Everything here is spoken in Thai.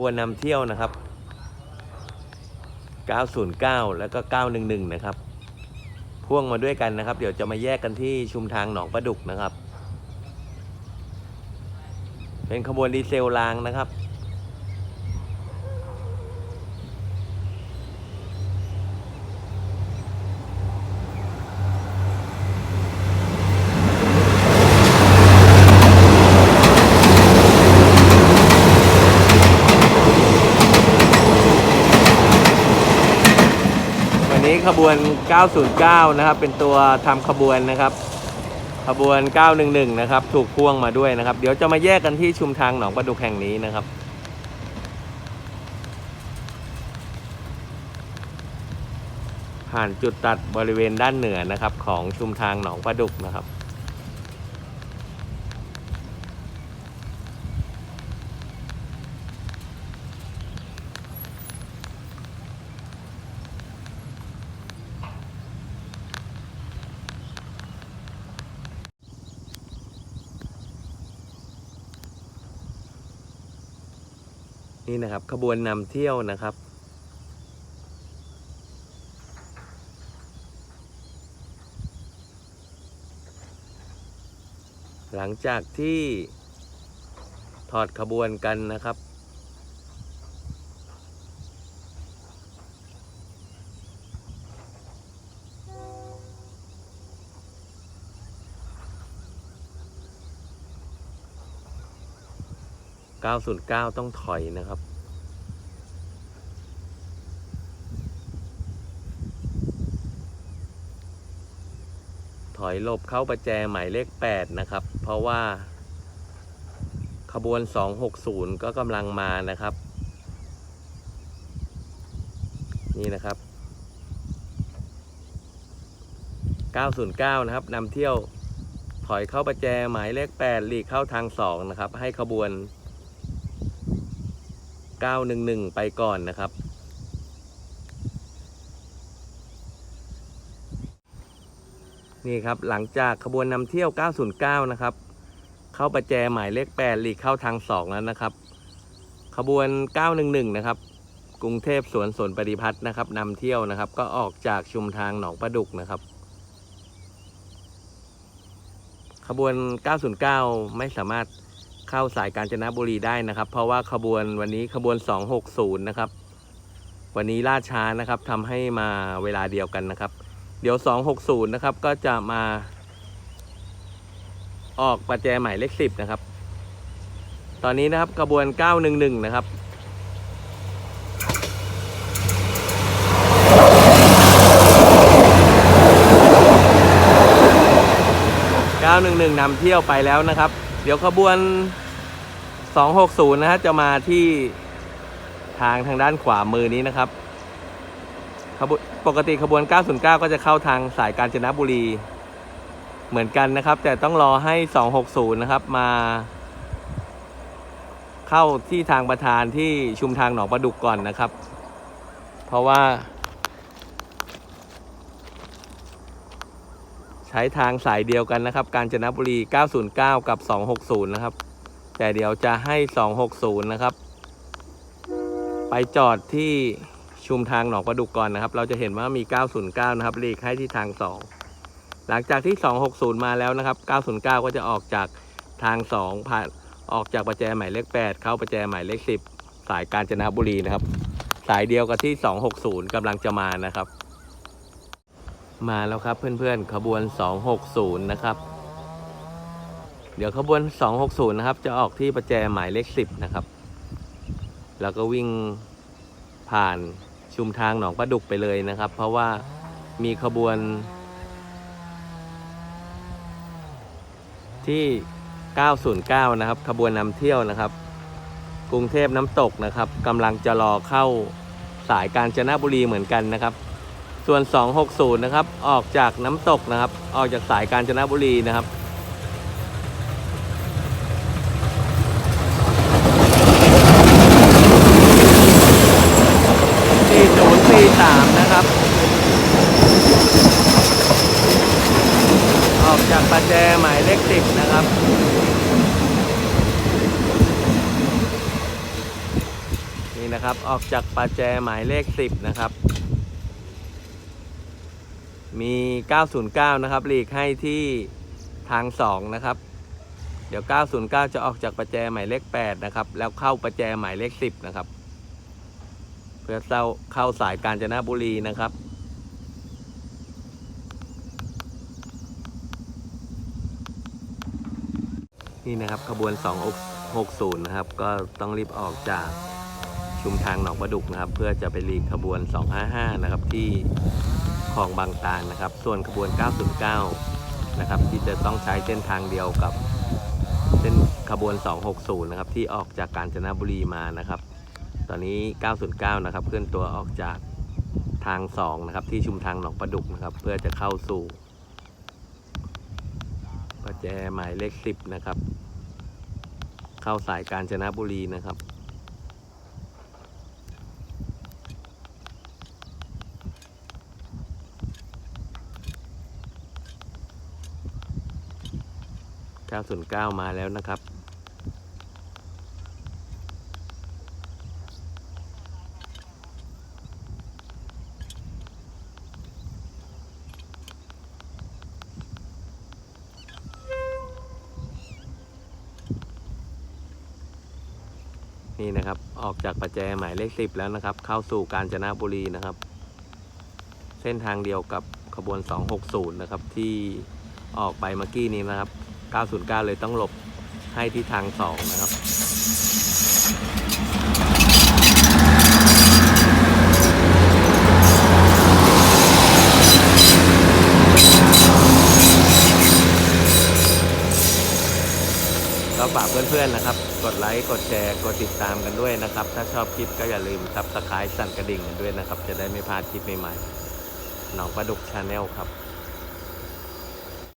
บวนนำเที่ยวนะครับ 909 แล้วก็ 911 นะครับ พ่วงมาด้วยกันนะครับ เดี๋ยวจะมาแยกกันที่ชุมทางหนองประดุกนะครับ เป็นขบวนดีเซลรางนะครับ ขบวน 909 นะครับ เป็นตัวทำขบวนนะครับ ขบวน 911 นะครับ ถูกพ่วงมาด้วยนะครับ เดี๋ยวจะมาแยกกันที่ชุมทางหนองประดุกแห่งนี้นะครับผ่านจุดตัดบริเวณด้านเหนือนะครับ ของชุมทางหนองประดุกนะครับ นี่นะครับ ขบวนนำเที่ยวนะครับ หลังจากที่ถอดขบวนกันนะครับ 909 ต้องถอยนะครับ ถอยหลบเข้าประแจหมายเลข 8 นะครับ เพราะว่า ขบวน 260 ก็กำลังมานะครับ นี่นะครับ 909 นะครับนำเที่ยวถอยเข้าประแจหมายเลข 8 หลีกเข้าทาง 2 นะครับ ให้ขบวน 911 ไปก่อนนะครับ นี่ครับหลังจากขบวนนำเที่ยว 909 นะครับ เข้าประแจหมายเลข 8 หลีกเข้าทาง 2 แล้วนะครับ ขบวน 911 นะครับ กรุงเทพสวนสนปฏิพัฒน์นะครับนำเที่ยวนะครับ ก็ออกจากชุมทางหนองประดุกนะครับขบวน 909 ไม่สามารถ เข้าสายกาญจนบุรีได้นะครับ เพราะว่าขบวนวันนี้ขบวน 260 นะครับ วันนี้ล่าช้านะครับทำให้มาเวลาเดียวกันนะครับ เดี๋ยว 260 นะครับ ก็จะมา ออกประแจใหม่เลข 10 นะครับ ตอนนี้นะครับขบวน 911 นะครับ911นำเที่ยวไปแล้วนะครับ เดี๋ยวขบวน 260 นะฮะจะมาที่ทางทางด้านขวามือนี้นะครับขบวนปกติขบวน 909 ก็จะเข้าทางสายกาญจนบุรี เหมือนกันนะครับ แต่ต้องรอให้ 260 นะครับมา เข้าที่ทางประธานที่ชุมทางหนองประดุกก่อนนะครับ เพราะว่า ใช้ทางสายเดียวกันนะครับ กาญจนบุรี 909 กับ 260 นะครับ แต่เดี๋ยวจะให้ 260 นะครับ ไปจอดที่ชุมทางหนองประดุกก่อนนะครับ เราจะเห็นว่ามี 909 นะครับหลีกให้ที่ทาง 2 หลังจากที่ 260 มาแล้วนะครับ 909 ก็จะออกจากทาง 2 ผ่านออกจากประแจหมายเลข 8 เข้าประแจหมายเลข 10 สายกาญจนบุรีนะครับ สายเดียวกับที่ 260กำลังจะมานะครับ มาแล้วครับเพื่อนๆขบวน 260 นะครับ เดี๋ยวขบวน 260 นะครับ จะออกที่ประแจหมายเลข 10 นะครับ แล้วก็วิ่งผ่านชุมทางหนองประดุกไปเลยนะครับ เพราะว่ามีขบวน ที่ 909 นะครับ ขบวนนำเที่ยวนะครับ กรุงเทพน้ำตกนะครับกำลังจะรอเข้าสายกาญจนบุรีเหมือนกันนะครับ ส่วน 260 นะครับ ออกจากน้ำตกนะครับ ออกจากสายกาญจนบุรีนะครับ 4043 นะครับ ออกจากประแจหมายเลข10 นะครับนี่นะครับ ออกจากประแจหมายเลข 10 นะครับ มี 909 นะครับหลีกให้ที่ทาง 2 นะครับ เดี๋ยว 909 จะออกจากประแจหมายเลข 8 นะครับ แล้วเข้าประแจหมายเลข 10 นะครับ เพื่อเข้าเข้าสายกาญจนบุรีนะครับนี่นะครับขบวน 260 นะครับ ก็ต้องรีบออกจาก ชุมทางหนองประดุกนะครับ เพื่อจะไปรีขบวน 255 นะครับที่คลองบางตาลนะครับ ส่วนขบวน 909 นะครับที่จะต้องใช้เส้นทางเดียวกับเส้นขบวน 260 นะครับที่ออกจากกาญจนบุรีมานะครับ ตอนนี้ 909 นะครับเคลื่อนตัวออกจากทาง 2 นะครับที่ชุมทางหนองประดุกนะครับ เพื่อจะเข้าสู่ประแจหมายเลข 10 นะครับ เข้าสายกาญจนบุรีนะครับ 909 มาแล้วนะครับ นี่นะครับ ออกจากประแจหมายเลขสิบแล้วนะครับ เข้าสู่กาญจนบุรีนะครับ เส้นทางเดียวกับขบวน 260 นะครับ ที่ออกไปเมื่อกี้นี้นะครับ 909 เลยต้องหลบให้ที่ทาง 2 นะครับ ก็ฝากเพื่อนๆนะครับ กดไลค์ กดแชร์ กดติดตามกันด้วยนะครับ ถ้าชอบคลิปก็อย่าลืมซับสไครต์สั่นกระดิ่งกันด้วยนะครับ จะได้ไม่พลาดคลิปใหม่ๆหนองประดุกชาแนลครับ